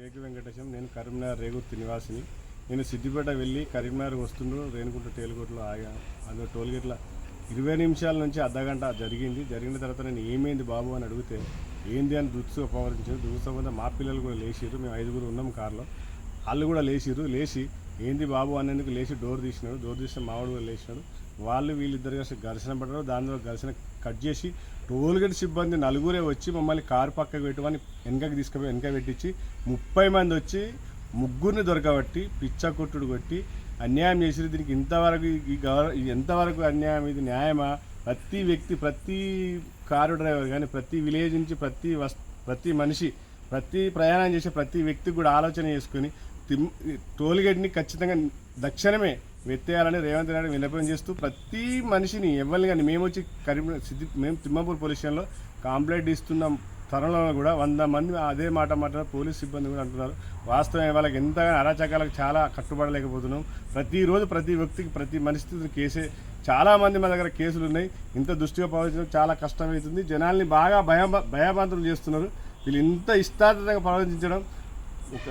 కేకి వెంకటేశం నేను కరీంనగర్ రేగుర్తి నివాసిని. నేను సిద్దిపేట వెళ్ళి కరీంనగర్ వస్తుండ్రు రేణుకుంట టేలుగుట్లో ఆగా అందులో టోల్గేట్ల. ఇరవై నిమిషాల నుంచి అర్ధగంట జరిగింది. జరిగిన తర్వాత నేను ఏమైంది బాబు అని అడిగితే ఏంది అని దుత్సు అపవరించారు దుత్సంబంధం మా పిల్లలు కూడా లేచిరు మేము ఐదుగురు ఉన్నాం కార్లో. వాళ్ళు కూడా లేచిరు లేచి ఏంది బాబు అనేందుకు లేచి డోర్ తీసినాడు డోర్ తీసిన మావాడు కూడా లేచినాడు. వాళ్ళు వీళ్ళిద్దరు కలిసి ఘర్షణ పడ్డారు దానిలో ఘర్షణ కట్ చేసి టోల్గేట్ సిబ్బంది నలుగురే వచ్చి మమ్మల్ని కారు పక్కకు పెట్టుకొని వెనకకి తీసుకుపోయి వెనక పెట్టించి ముప్పై మంది వచ్చి ముగ్గురిని దొరకబట్టి పిచ్చ కొట్టుడు కొట్టి అన్యాయం చేసి దీనికి ఇంతవరకు ఈ గవర్ ఎంతవరకు అన్యాయం ఇది న్యాయమా? ప్రతి వ్యక్తి ప్రతి కారు డ్రైవర్ కానీ ప్రతి విలేజ్ నుంచి ప్రతి వస్ ప్రతి మనిషి ప్రతి ప్రయాణం చేసే ప్రతి వ్యక్తి కూడా ఆలోచన చేసుకొని తిమ్ టోల్గేట్ని ఖచ్చితంగా దక్షిణమే వెత్తేయాలని రేవంత్ రెడ్డి విలపం చేస్తూ ప్రతి మనిషిని ఎవరిని కానీ మేము వచ్చి కరీం సిద్ధి మేము తిమ్మాపూర్ పోలీస్ స్టేషన్లో కంప్లైంట్ ఇస్తున్న. తరుణంలో కూడా వంద మంది అదే మాట మాట పోలీస్ సిబ్బంది కూడా అంటున్నారు. వాస్తవం వాళ్ళకి ఎంతగానో అరాచకాలకు చాలా కట్టుబడలేకపోతున్నాం. ప్రతిరోజు ప్రతి వ్యక్తికి ప్రతి మనిషికి కేసే చాలామంది మా దగ్గర కేసులు ఉన్నాయి. ఇంత దృష్టిగా ప్రవర్తించడం చాలా కష్టమవుతుంది. జనాల్ని బాగా భయ భయభ్రాంతులు చేస్తున్నారు. వీళ్ళు ఇంత ఇష్టార్థంగా ప్రవర్తించడం ఒక